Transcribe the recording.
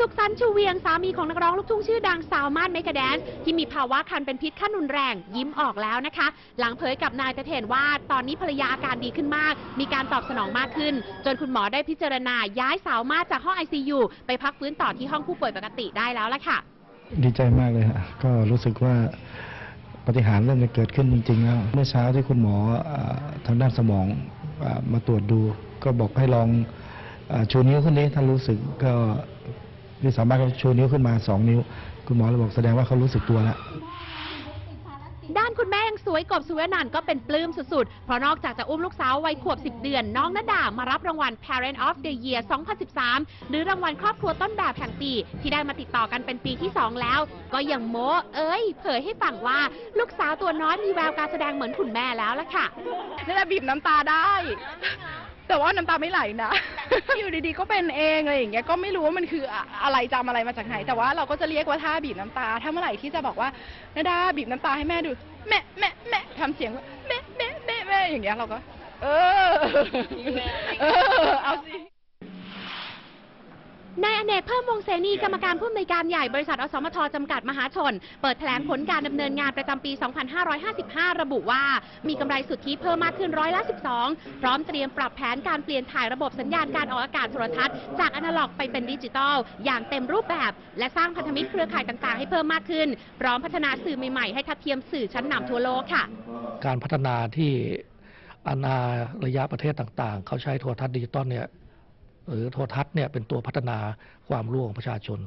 สุขสันต์ชูเวียงสามีของนักร้องลูกทุ่งชื่อดังสาวมาดเมกาแดนที่มีภาวะคันเป็นพิษขั้นรุนแรง ยิ้มออกแล้วนะคะ หลังเผยกับนายเตเทนว่า ตอนนี้ภรรยาอาการดีขึ้นมาก มีการตอบสนองมากขึ้น จนคุณหมอได้พิจารณาย้ายสาวมาดจากห้อง ICU ไปพักฟื้นต่อที่ห้องผู้ป่วยปกติได้แล้วละค่ะ ดีใจมากเลยฮะก็รู้สึกว่าปฏิหารเริ่มจะเกิดขึ้นจริงๆแล้วเมื่อเช้าที่คุณหมอทางด้านสมองมาตรวจดู ก็บอกให้ลองอชูนิ้วขึ้นนี้ถ้ารู้สึกก็ พี่สามารถก็ชูนิ้วขึ้นมาสองนิ้ว คุณหมอเลยบอกแสดงว่าเขารู้สึกตัวแล้วด้านคุณแม่ยังสวยกบสุวรรณันท์ก็เป็นปลื้มสุดๆ เพราะนอกจากจะอุ้มลูกสาววัยขวบ 10 เดือน น้องนดามารับรางวัล Parent of the Year 2013 หรือรางวัลครอบครัวต้นแบบแห่งปี ที่ได้มาติดต่อกันเป็นปีที่ 2 แล้ว ก็ยังโม้เอ้ย เผยให้ฟังว่าลูกสาวตัวน้อยมีแววการแสดงเหมือนคุณแม่แล้วล่ะค่ะนี่แหละบีบน้ำตาได้ แต่ว่าน้ำตาไม่ไหลนะ อยู่ดีๆก็เป็นเองอะไรอย่างเงี้ยก็ไม่รู้ว่ามันคืออะอะไรจำอะไรมาจากไหน แต่ว่าเราก็จะเรียกว่าท่าบีบน้ำตา ถ้าเมื่อไหร่ที่จะบอกว่านาดาบีบน้ำตาให้แม่ดูแม่แม่แม่ทำเสียงว่าแม่แม่แม่แม่อย่างเงี้ยเราก็ เออเออเอาสิ นายอเนกเพิ่มวงเสนีกรรมการผู้อำนวยการใหญ่บริษัทอสมทจำกัดมหาชน เปิดแถลงผลการดำเนินงานประจำปี 2555 ระบุว่า มีกำไรสุทธิเพิ่มมากขึ้นร้อยละ12 พร้อมเตรียมปรับแผนการเปลี่ยนถ่ายระบบสัญญาณการออกอากาศโทรทัศน์จากอนาล็อกไปเป็นดิจิตอลอย่างเต็มรูปแบบ และสร้างพันธมิตรเครือข่ายต่างๆ ให้เพิ่มมากขึ้น พร้อมพัฒนาสื่อใหม่ๆให้ทัดเทียมสื่อชั้นนำทั่วโลกค่ะ การพัฒนาที่อาณาระยะประเทศต่างๆ เขาใช้โทรทัศน์ดิจิตอลเนี่ย หรือโทรทัศน์เนี่ยเป็นตัวพัฒนาความรู้ของประชาชน